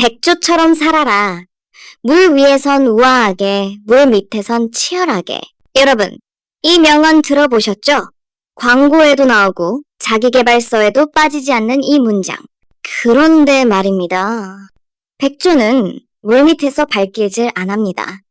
백조처럼 살아라. 물 위에선 우아하게, 물 밑에선 치열하게. 여러분, 이 명언 들어보셨죠? 광고에도 나오고 자기계발서에도 빠지지 않는 이 문장. 그런데 말입니다. 백조는 물 밑에서 발길질 안 합니다.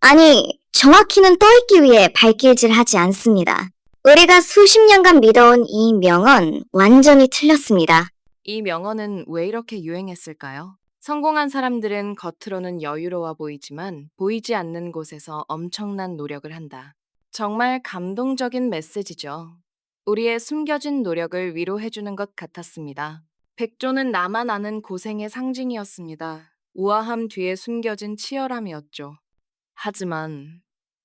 아니, 정확히는 떠있기 위해 발길질 하지 않습니다. 우리가 수십 년간 믿어온 이 명언 완전히 틀렸습니다. 이 명언은 왜 이렇게 유행했을까요? 성공한 사람들은 겉으로는 여유로워 보이지만 보이지 않는 곳에서 엄청난 노력을 한다. 정말 감동적인 메시지죠. 우리의 숨겨진 노력을 위로해주는 것 같았습니다. 백조는 나만 아는 고생의 상징이었습니다. 우아함 뒤에 숨겨진 치열함이었죠. 하지만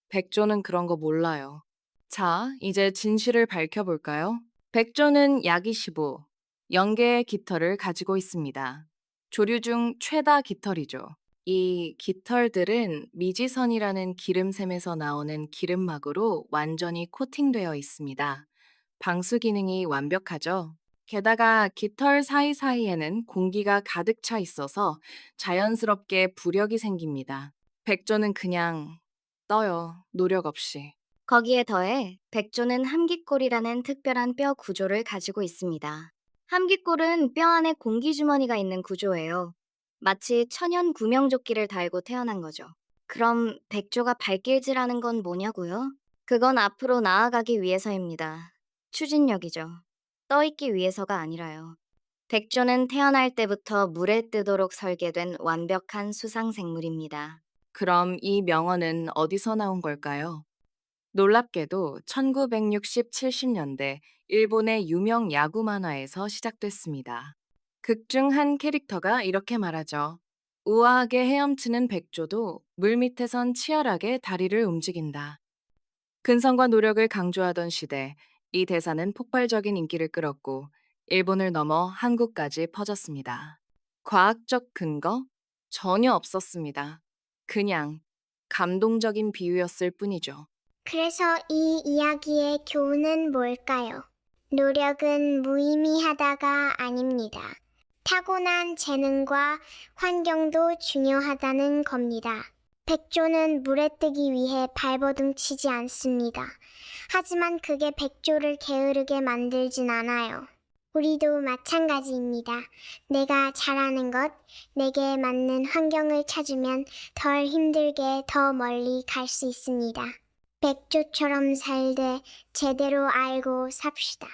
백조는 그런 거 몰라요. 자, 이제 진실을 밝혀볼까요? 백조는 약 25, 연계의 깃털을 가지고 있습니다. 조류 중 최다 깃털이죠. 이 깃털들은 미지선이라는 기름샘에서 나오는 기름막으로 완전히 코팅되어 있습니다. 방수 기능이 완벽하죠. 게다가 깃털 사이사이에는 공기가 가득 차 있어서 자연스럽게 부력이 생깁니다. 백조는 그냥 떠요. 노력 없이. 거기에 더해 백조는 함깃골이라는 특별한 뼈 구조를 가지고 있습니다. 함깃골은 뼈 안에 공기주머니가 있는 구조예요. 마치 천연 구명조끼를 달고 태어난 거죠. 그럼 백조가 발길질하는 건 뭐냐고요? 그건 앞으로 나아가기 위해서입니다. 추진력이죠. 떠있기 위해서가 아니라요. 백조는 태어날 때부터 물에 뜨도록 설계된 완벽한 수상생물입니다. 그럼 이 명언은 어디서 나온 걸까요? 놀랍게도 1960, 70년대 일본의 유명 야구 만화에서 시작됐습니다. 극 중 한 캐릭터가 이렇게 말하죠. 우아하게 헤엄치는 백조도 물 밑에선 치열하게 다리를 움직인다. 근성과 노력을 강조하던 시대, 이 대사는 폭발적인 인기를 끌었고 일본을 넘어 한국까지 퍼졌습니다. 과학적 근거? 전혀 없었습니다. 그냥 감동적인 비유였을 뿐이죠. 그래서 이 이야기의 교훈은 뭘까요? 노력은 무의미하다가 아닙니다. 타고난 재능과 환경도 중요하다는 겁니다. 백조는 물에 뜨기 위해 발버둥 치지 않습니다. 하지만 그게 백조를 게으르게 만들진 않아요. 우리도 마찬가지입니다. 내가 잘하는 것, 내게 맞는 환경을 찾으면 덜 힘들게 더 멀리 갈 수 있습니다. 백조처럼 살되 제대로 알고 삽시다.